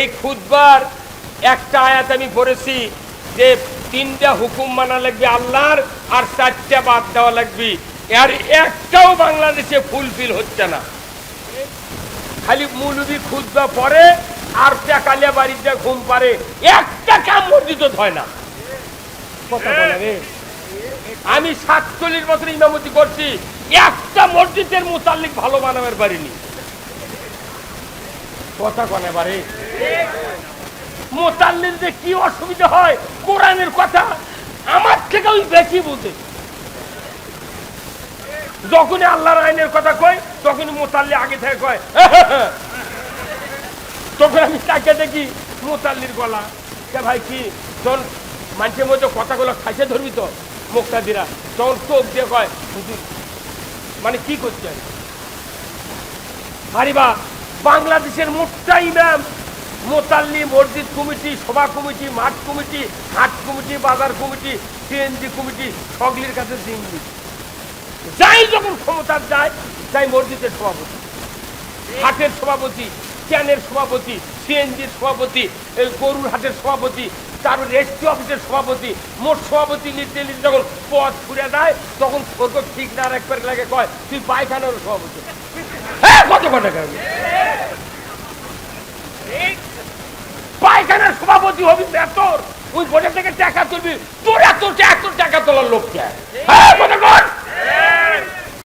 এই খুদবার একটা আয়াত আমি পড়েছি যে তিনটা হুকুম মানা লাগবে আল্লাহর আর চারটা বাদ দেওয়া লাগবে। আর একটাও বাংলাদেশে ফুলফিল হচ্ছে না। খালি মুলুবি খুদবা পরে আর টাকালিয়া বাড়িতে ঘুম পারে একটা কাম মসজিদ হয় না। আমি সাতচল্লিশ বছর ইমামতি করছি, একটা মসজিদের মোতাল্লিক ভালো বানাবার পারিনি। কথা কনে বারে মোতাল্লিক যে কি অসুবিধা হয়, কোরআনের কথা আমার থেকে ওই বেশি বুঝে। যখনই আল্লাহর আইনের কথা কয়, তখনই মোতাল্লি আগে থেকে কয় তখন আমি তাকে দেখি মোতাল্লির গলা। কে ভাই, কি? তখন মানুষের মধ্যে কথাগুলো খাইছে ধরবি তো মুখটা দিরা তখন চোখ দিয়ে কয় মানে কি করছেন? হারিবা বাংলাদেশের মোটটা ইমাম মোতাল্লি মসজিদ কমিটি, সভা কমিটি, মাঠ কমিটি, হাট কমিটি, বাজার কমিটি, সিএনজি কমিটি, সকলের কাছে দিননি যাই যখন ক্ষমতার যায়, তাই মসজিদের সভাপতি। হাটের সভাপতি, ক্যানের সভাপতি, সিএনজির সভাপতি গরুর হাটের সভাপতি, তারপর রেস্টি অফিসের সভাপতি, মোট সভাপতি নিতে নিতে যখন পথ ঘুরে দেয় তখন স্বর্গ ঠিক না একবার লাগে কয়, তুই পায়খানার সভাপতি। হ্যাঁ কত কত টাকা পায়খানার সভাপতি হবি তোর ওই বোঝা থেকে টাকা তুলবি। তোর এত এত টাকা তোলার লোক কে? হ্যাঁ?